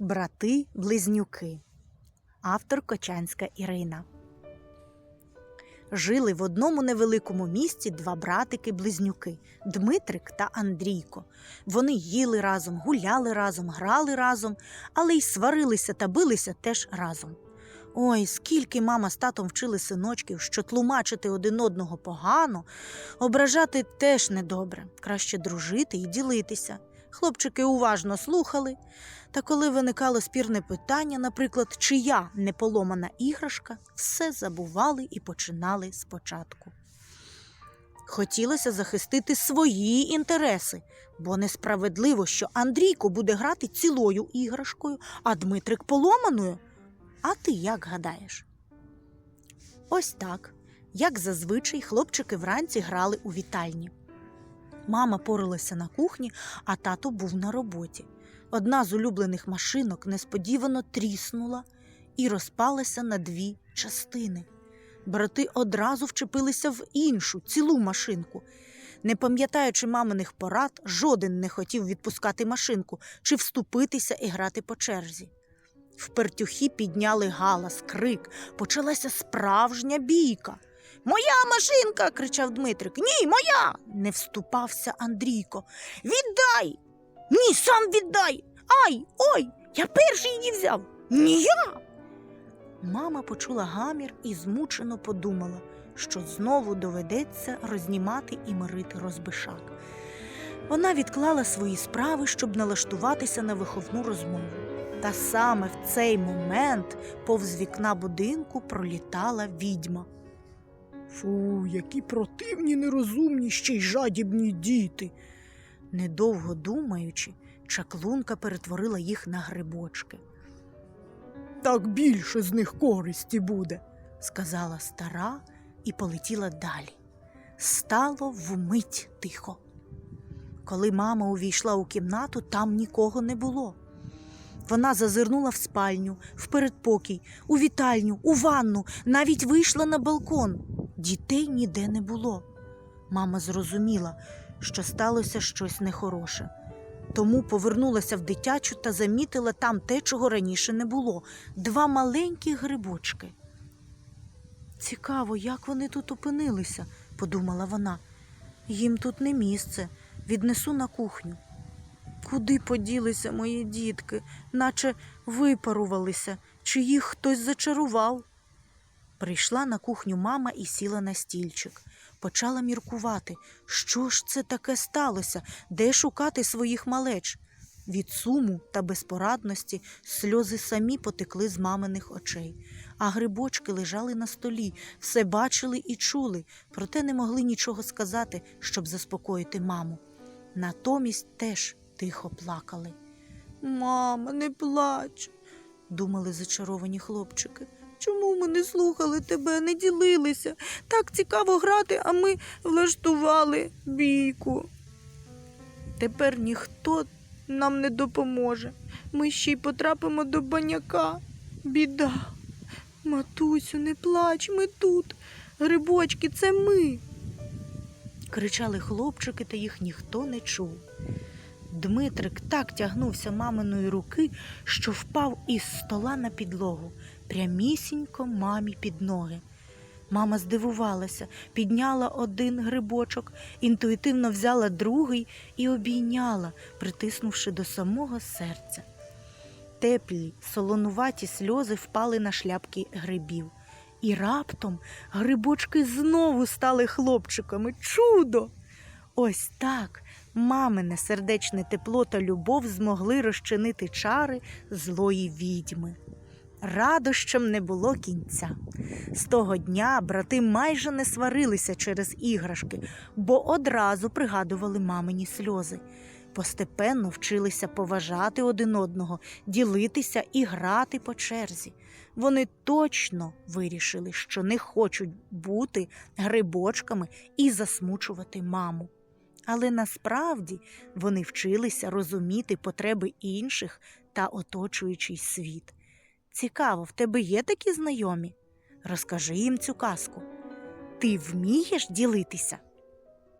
Брати близнюки. Автор Кочанська Ірина. Жили в одному невеликому місті два братики-близнюки Дмитрик та Андрійко. Вони їли разом, гуляли разом, грали разом, але й сварилися та билися теж разом. Ой, скільки мама з татом вчили синочків, що тлумачити один одного погано, ображати теж недобре, краще дружити і ділитися. Хлопчики уважно слухали, та коли виникало спірне питання, наприклад, чия неполомана іграшка, все забували і починали спочатку. Хотілося захистити свої інтереси, бо несправедливо, що Андрійко буде грати цілою іграшкою, а Дмитрик поломаною. А ти як гадаєш? Ось так, як зазвичай, хлопчики вранці грали у вітальні. Мама поралася на кухні, а тато був на роботі. Одна з улюблених машинок несподівано тріснула і розпалася на дві частини. Брати одразу вчепилися в іншу, цілу машинку. Не пам'ятаючи маминих порад, жоден не хотів відпускати машинку чи вступитися і грати по черзі. Впертюхи підняли галас, крик, почалася справжня бійка. Моя машинка. кричав Дмитрик. Ні, моя. не вступався Андрійко. Віддай. Ні, сам віддай. Ай, ой, я перший її взяв. Ні я. Мама почула гамір і змучено подумала, що знову доведеться рознімати і мирити розбишак. Вона відклала свої справи, щоб налаштуватися на виховну розмову. Та саме в цей момент повз вікна будинку пролітала відьма. Фу, які противні, нерозумні, ще й жадібні діти. Недовго думаючи, чаклунка перетворила їх на грибочки. Так більше з них користі буде, сказала стара і полетіла далі. Стало вмить тихо. Коли мама увійшла у кімнату, там нікого не було. Вона зазирнула в спальню, в передпокій, у вітальню, у ванну, навіть вийшла на балкон. Дітей ніде не було. Мама зрозуміла, що сталося щось нехороше. Тому повернулася в дитячу та замітила там те, чого раніше не було два маленькі грибочки. Цікаво, як вони тут опинилися, подумала вона. Їм тут не місце, віднесу на кухню. Куди поділися мої дітки, наче випарувалися, чи їх хтось зачарував? Прийшла на кухню мама і сіла на стільчик. Почала міркувати, що ж це таке сталося, де шукати своїх малеч. Від суму та безпорадності сльози самі потекли з маминих очей, а грибочки лежали на столі, все бачили і чули, проте не могли нічого сказати, щоб заспокоїти маму. Натомість теж тихо плакали. Мама, не плач, думали зачаровані хлопчики. Чому ми не слухали тебе, не ділилися? Так цікаво грати, а ми влаштували бійку. Тепер ніхто нам не допоможе. Ми ще й потрапимо до баняка. Біда. Матусю, не плач, ми тут. Грибочки, це ми. Кричали хлопчики, та їх ніхто не чув. Дмитрик так тягнувся маминої руки, що впав із стола на підлогу, прямісінько мамі під ноги. Мама здивувалася, підняла один грибочок, інтуїтивно взяла другий і обійняла, притиснувши до самого серця. Теплі, солонуваті сльози впали на шляпки грибів. І раптом грибочки знову стали хлопчиками. Чудо! Ось так мамине сердечне тепло та любов змогли розчинити чари злої відьми. Радощам не було кінця. З того дня брати майже не сварилися через іграшки, бо одразу пригадували мамині сльози. Постепенно вчилися поважати один одного, ділитися і грати по черзі. Вони точно вирішили, що не хочуть бути грибочками і засмучувати маму. Але насправді вони вчилися розуміти потреби інших та оточуючий світ. Цікаво, в тебе є такі знайомі? Розкажи їм цю казку. Ти вмієш ділитися?